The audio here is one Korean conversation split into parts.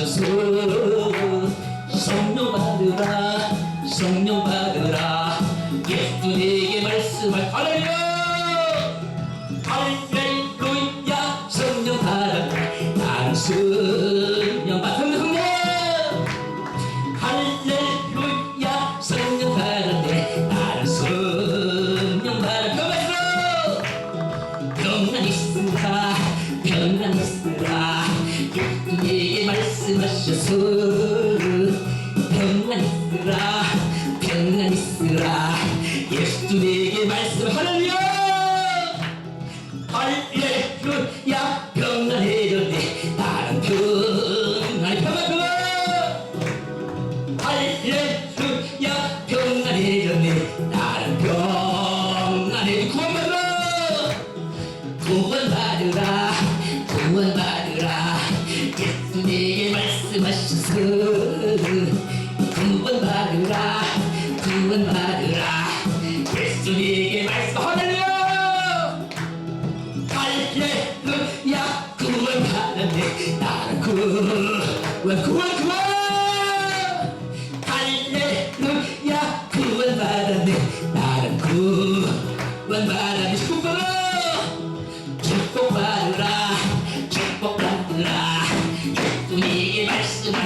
말씀하셔서. 성령 받으라 성령 받으라. 예수님에게 말씀할 할렐루야! 할렐루야! 성령 받으라. 나는 있으라 예수님에게 말씀하셔서 평안 있으라 평안 있으라. 예수님에게 말씀 할렐루 예수님에게 말씀하셔서 구원받으라 구원받으라. 예수님에게 말씀 할렐루야! 할렐루야! 구원 받았네. 나는 구원 구원 구원! 할렐루야! 구원 받았네. 나는 구원 받았네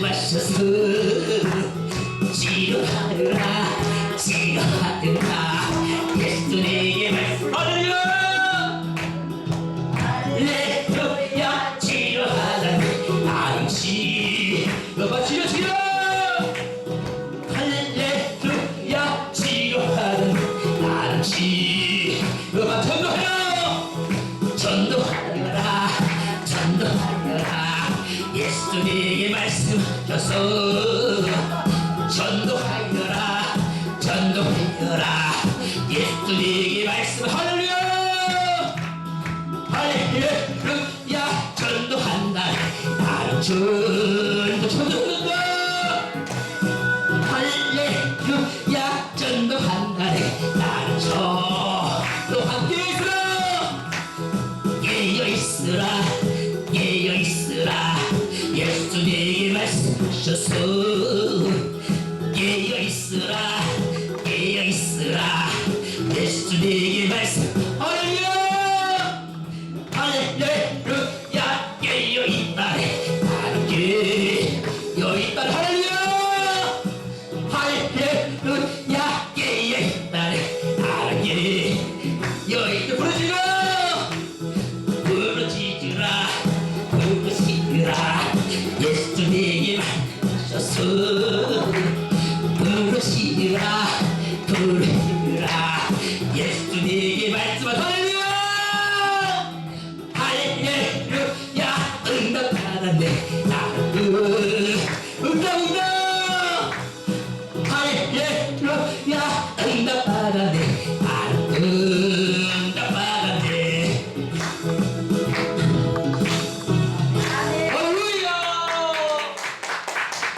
말씀하셔서. 치료받으라 치료받으라. 예수님에게 말씀 할렐루야 할렐루야 치료하다니. 나는 치료받 치료 치료 할렐루야 치료하다니 나는 치료받 전도하라. 전도하라 전도하라. 예수님에게 말씀하셔서 전도하여라 전도하여라. 예수님에게 말씀 할렐루야! 할렐루야! 전도한다. 나는 전도 전도한다 할렐루야! 전도한다. 나는 전 말씀하셔서 깨어 내게 맞춰서 부르시라 부르라 예수 내게 말씀하소서